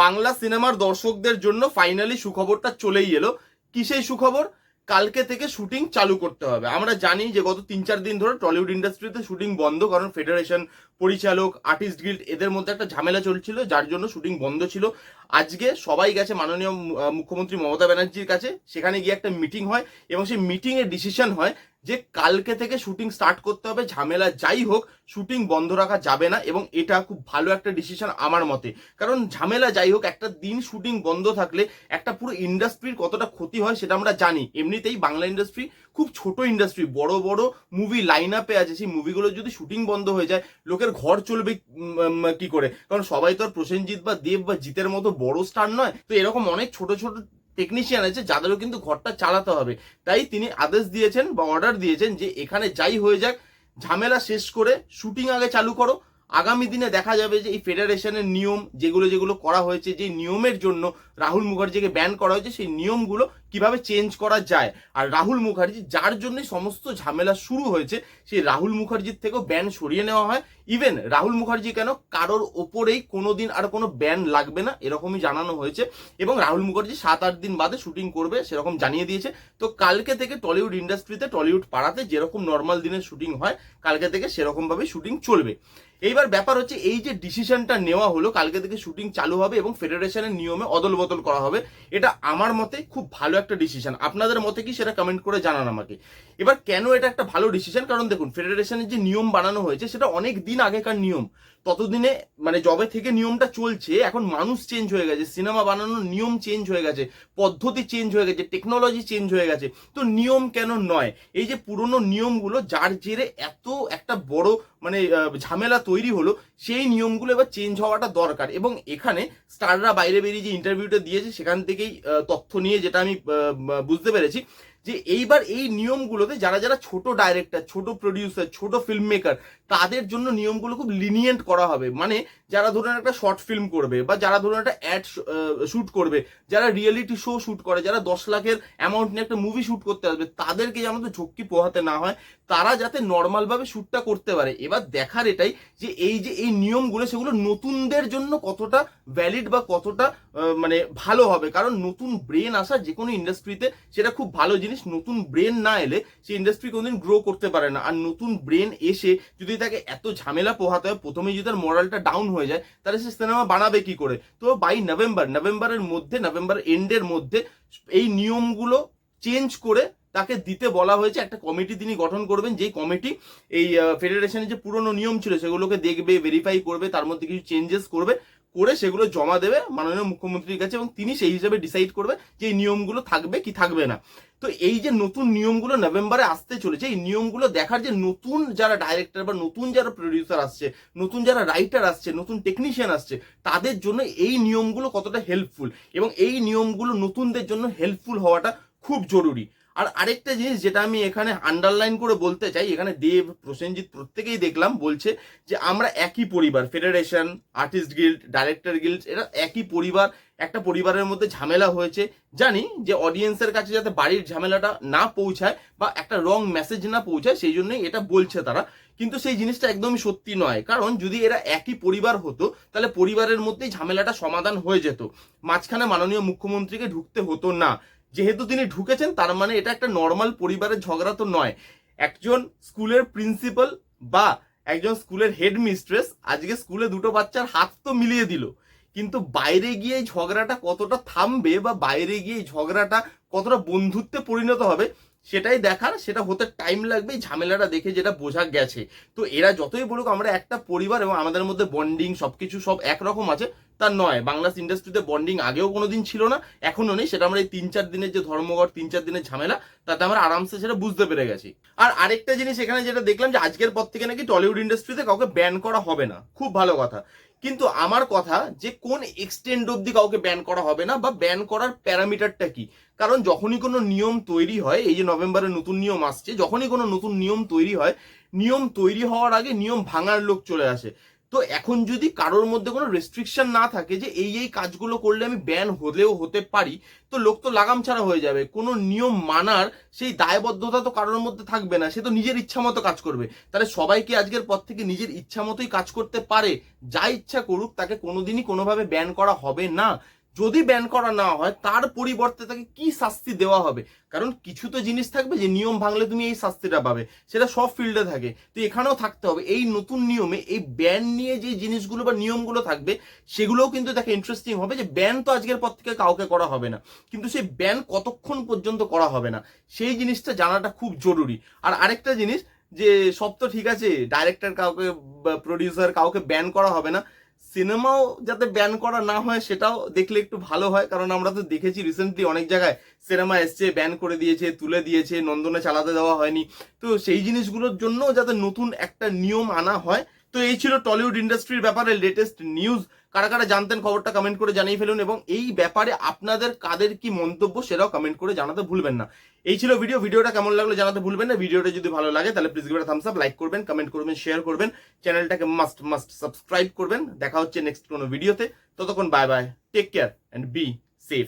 বাংলা সিনেমার দর্শকদের জন্য ফাইনালি সুখবরটা চলেই এলো। কি সেই সুখবর? কালকে থেকে শুটিং চালু করতে হবে। আমরা জানি যে গত তিন চার দিন ধরে টলিউড ইন্ডাস্ট্রিতে শুটিং বন্ধ, কারণ ফেডারেশন পরিচালক আর্টিস্ট গিল্ড এদের মধ্যে একটা ঝামেলা চলছিল, যার জন্য শুটিং বন্ধ ছিল। আজকে সবাই গেছে মাননীয় মুখ্যমন্ত্রী মমতা ব্যানার্জির কাছে। সেখানে গিয়ে একটা মিটিং হয় এবং সেই মিটিং এর ডিসিশন হয় যে কালকে থেকে শুটিং স্টার্ট করতে হবে, ঝামেলা যাই হোক শুটিং বন্ধ রাখা যাবে না এবং এটা খুব ভালো একটা ডিসিশন আমার মতে। কারণ ঝামেলা যাই হোক, একটা দিন শুটিং বন্ধ থাকলে একটা পুরো ইন্ডাস্ট্রির কতটা ক্ষতি হয় সেটা আমরা জানি। এমনিতেই বাংলা ইন্ডাস্ট্রি খুব ছোট ইন্ডাস্ট্রি বড় বড় মুভি লাইন আপে আছে। সেই মুভিগুলো যদি শুটিং বন্ধ হয়ে যায়, লোকের ঘর চলবে কি করে? কারণ সবাই তো আর প্রসেনজিৎ বা দেব বা জিতের মতো বড় স্টার নয়। তো এরকম অনেক ছোট ছোট টেকনিশিয়ান আছে, যাদেরও কিন্তু ঘরটা চালাতে হবে। তাই তিনি আদেশ দিয়েছেন বা অর্ডার দিয়েছেন যে এখানে যাই হয়ে যাক, ঝামেলা শেষ করে শুটিং আগে চালু করো। আগামী দিনে দেখা যাবে যে এই ফেডারেশনের নিয়ম, যেগুলো যেগুলো করা হয়েছে, যে নিয়মের জন্য রাহুল মুখার্জিকে ব্যান করা হয়েছে, সেই নিয়মগুলো কীভাবে চেঞ্জ করা যায়? আর রাহুল মুখার্জি যার জন্য সমস্ত ঝামেলা শুরু হয়েছে, সেই রাহুল মুখার্জির থেকেও ব্যান সরিয়ে নেওয়া হয়। ইভেন রাহুল মুখার্জি কেন কারোর ওপরেই কোনোদিন আর কোনো ব্যান লাগবে না, এরকমই জানানো হয়েছে। এবং রাহুল মুখার্জি সাত আট দিন বাদে শুটিং করবে, সেরকম জানিয়ে দিয়েছে। তো কালকে থেকে টলিউড ইন্ডাস্ট্রিতে টলিউড পাড়াতে যেরকম নর্মাল দিনের শুটিং হয়, কালকে থেকে সেরকম ভাবে শুটিং চলবে। এইবার ব্যাপার হচ্ছে, এই যে ডিসিশনটা নেওয়া হলো, কালকে থেকে শুটিং চালু হবে এবং ফেডারেশনের নিয়মে অদল বদল করা হবে। এটা আমার মতে খুব ভালো একটা ডিসিশন আপনাদের মতে কি সেটা কমেন্ট করে জানান আমাকে। এবার কেন এটা একটা ভালো ডিসিশন কারণ দেখুন ফেডারেশনের যে নিয়ম বানানো হয়েছে, সেটা অনেক দিন আগেকার নিয়ম। ততদিনে মানে জবে থেকে নিয়মটা চলছে, এখন মানুষ চেঞ্জ হয়ে গেছে। সিনেমা বানানোর নিয়ম চেঞ্জ হয়ে গেছে, পদ্ধতি চেঞ্জ হয়ে গেছে টেকনোলজি চেঞ্জ হয়ে গেছে। তো নিয়ম কেন নয়? এই যে পুরনো নিয়মগুলো, যার জেরে এত একটা বড় মানে ঝামেলা তৈরি হলো, সেই নিয়মগুলো এবার চেঞ্জ হওয়াটা দরকার। এবং এখানে স্টাররা বাইরে বেরিয়ে যে ইন্টারভিউটা দিয়েছে, সেখান থেকেই তথ্য নিয়ে যেটা আমি বুঝতে পেরেছি যে এইবার এই নিয়মগুলোতে যারা যারা ছোট ডাইরেক্টর ছোট প্রডিউসার ছোট ফিল্ম মেকার তাদের জন্য নিয়মগুলো খুব লিনিয়েন্ট করা হবে। মানে যারা ধরুন একটা শর্ট ফিল্ম করবে বা যারা ধরুন একটা অ্যাড শুট করবে, যারা রিয়েলিটি শো শুট করে, যারা দশ লাখের অ্যামাউন্ট নিয়ে একটা মুভি শুট করতে আসবে, তাদেরকে যেন তো ঝক্কি পোহাতে না হয়, তারা যাতে নর্মাল ভাবে শুটটা করতে পারে। এবার দেখার এটাই যে এই যে এই নিয়মগুলো, সেগুলো নতুনদের জন্য কতটা ভ্যালিড বা কতটা মানে ভালো হবে। কারণ নতুন ব্রেন আসা যে কোনো ইন্ডাস্ট্রিতে সেটা খুব ভালো জিনিস। নতুন ব্রেন না এলে সেই ইন্ডাস্ট্রি কোনোদিন গ্রো করতে পারে না। আর নতুন ব্রেন এসে যদি তাকে এত ঝামেলা পোহাতে হয়, প্রথমেই যদি তার মোরালটা ডাউন হয়ে যায়, তাহলে সে সিনেমা বানাবে কি করে? তো বাই নভেম্বর নভেম্বরের মধ্যে নভেম্বর এন্ডের মধ্যে এই নিয়মগুলো চেঞ্জ করে তাকে দিতে বলা হয়েছে। একটা কমিটি তিনি গঠন করবেন, যেই কমিটি এই ফেডারেশনের যে পুরনো নিয়ম ছিল, সেগুলোকে দেখবে ভেরিফাই করবে, তার মধ্যে কিছু চেঞ্জেস করবে। করে সেগুলো জমা দেবে মাননীয় মুখ্যমন্ত্রীর কাছে এবং তিনি সেই হিসাবে ডিসাইড করবে যে এই নিয়মগুলো থাকবে কি থাকবে না। তো এই যে নতুন নিয়মগুলো নভেম্বরে আসতে চলেছে, এই নিয়মগুলো দেখার যে নতুন যারা ডাইরেক্টর বা নতুন যারা প্রডিউসার আসছে, নতুন যারা রাইটার আসছে, নতুন টেকনিশিয়ান আসছে, তাদের জন্য এই নিয়মগুলো কতটা হেল্পফুল এবং এই নিয়মগুলো নতুনদের জন্য হেল্পফুল হওয়াটা খুব জরুরি। আর আরেকটা জিনিস যেটা আমি এখানে আন্ডারলাইন করে বলতে চাই, এখানে দেব, প্রসেনজিৎ প্রত্যেকেই দেখলাম বলছে যে আমরা একই পরিবার federation artist guild director guild এরা একই পরিবার, একটা পরিবারের মধ্যে ঝামেলা হয়েছে। জানি যে অডিয়েন্সের কাছে যাতে বাড়ির ঝামেলাটা না পৌঁছায় বা একটা রং মেসেজ না পৌঁছায়, সেই জন্যই এটা বলছে তারা। কিন্তু সেই জিনিসটা একদমই সত্যি নয়। কারণ যদি এরা একই পরিবার হতো, তাহলে পরিবারের মধ্যেই ঝামেলাটা সমাধান হয়ে যেত। মাঝখানে মাননীয় মুখ্যমন্ত্রীকে ঢুকতে হতো না। যেহেতু তিনি ঢুকেছেন, তার মানে এটা একটা নর্মাল পরিবারের ঝগড়া তো নয়। একজন স্কুলের প্রিন্সিপাল বা একজন স্কুলের হেড মিস্ট্রেস আজকে স্কুলে দুটো বাচ্চার হাত তো মিলিয়ে দিল। কিন্তু বাইরে গিয়ে এই ঝগড়াটা কতটা থামবে বা বাইরে গিয়ে এই ঝগড়াটা কতটা বন্ধুত্বে পরিণত হবে সেটাই দেখার, সেটা হতে টাইম লাগবে ঝামেলাটা দেখে যেটা বোঝা গেছে। তো এরা যতই বলুক, আমরা একটা পরিবার এবং আমাদের মধ্যে বন্ডিং সবকিছু সব একরকম আছে, তা নয়। বাংলা ইন্ডাস্ট্রিতে বন্ডিং আগেও কোনোদিন ছিল না এখনও নেই। সেটা আমরা এই তিন চার দিনের যে ধর্মঘট, তিন চার দিনের ঝামেলা, তাতে আমরা আরামসে সেটা বুঝতে পেরে গেছি। আর আরেকটা জিনিস এখানে যেটা দেখলাম যে, আজকের পর থেকে নাকি টলিউড ইন্ডাস্ট্রিতে কাউকে ব্যান করা হবে না। খুব ভালো কথা। কিন্তু আমার কথা যে কোন এক্সটেন্ড অব্দি কাউকে ব্যান করা হবে না বা ব্যান করার প্যারামিটারটা কি? কারণ যখনই কোনো নিয়ম তৈরি হয়, এই যে নভেম্বরে নতুন নিয়ম আসছে, যখনই কোনো নতুন নিয়ম তৈরি হয়, নিয়ম তৈরি হওয়ার আগে নিয়ম ভাঙার লোক চলে আসে। তো এখন যদি কারোর মধ্যে কোনো রেস্ট্রিকশন না থাকে যে এই এই কাজগুলো করলে আমি ব্যান হলেও হতে পারি, তো লোক তো লাগাম ছাড়া হয়ে যাবে। কোনো নিয়ম মানার সেই দায়বদ্ধতা তো কারোর মধ্যে থাকবে না, সে তো নিজের ইচ্ছা মতো কাজ করবে। তাহলে সবাইকে আজকের পর থেকে নিজের ইচ্ছা মতোই কাজ করতে পারে। যা ইচ্ছা করুক, তাকে কোনোদিনই কোনোভাবে ব্যান করা হবে না। যদি ব্যান করা না হয়, তার পরিবর্তে তাকে কি শাস্তি দেওয়া হবে? কারণ কিছু তো জিনিস থাকবে যে নিয়ম ভাঙলে তুমি এই শাস্তিটা পাবে। সেটা সব ফিল্ডে থাকে। তো এখানেও থাকতে হবে। এই নতুন নিয়মে এই ব্যান নিয়ে যে জিনিসগুলো বা নিয়মগুলো থাকবে, সেগুলোও কিন্তু দেখে ইন্টারেস্টিং হবে যে ব্যান তো আজকের পর থেকে কাউকে করা হবে না। কিন্তু সেই ব্যান কতক্ষণ পর্যন্ত করা হবে না, সেই জিনিসটা জানাটা খুব জরুরি। আর আরেকটা জিনিস যে সব তো ঠিক আছে ডাইরেক্টর কাউকে প্রডিউসার কাউকে ব্যান করা হবে না। সিনেমাও যাতে ব্যান করা না হয়, সেটাও দেখলে একটু ভালো হয়। কারণ আমরা তো দেখেছি রিসেন্টলি অনেক জায়গায় সিনেমা এসছে ব্যান করে দিয়েছে, তুলে দিয়েছে, নন্দনে চালাতে দেওয়া হয়নি। তো সেই জিনিসগুলোর জন্য যাতে নতুন একটা নিয়ম আনা হয়। তো এই ছিল টলিউড ইন্ডাস্ট্রির ব্যাপারে লেটেস্ট নিউজ কারা কারা জানতেন খবরটা কমেন্ট করে জানিয়ে ফেলুন এবং এই ব্যাপারে আপনাদের কাদের কি মন্তব্য সেটাও কমেন্ট করে জানাতে ভুলবেন না। এই ছিল ভিডিও ভিডিওটা কেমন লাগল জানাতে ভুলবেন না। ভিডিওটা যদি ভালো লাগে তাহলে please give thumbs up like করবেন কমেন্ট করবেন শেয়ার করবেন। চ্যানেলটাকে মাস্ট মাস্ট সাবস্ক্রাইব করবেন। দেখা হচ্ছে নেক্সট কোনো ভিডিওতে ততক্ষণ bye bye take care and be safe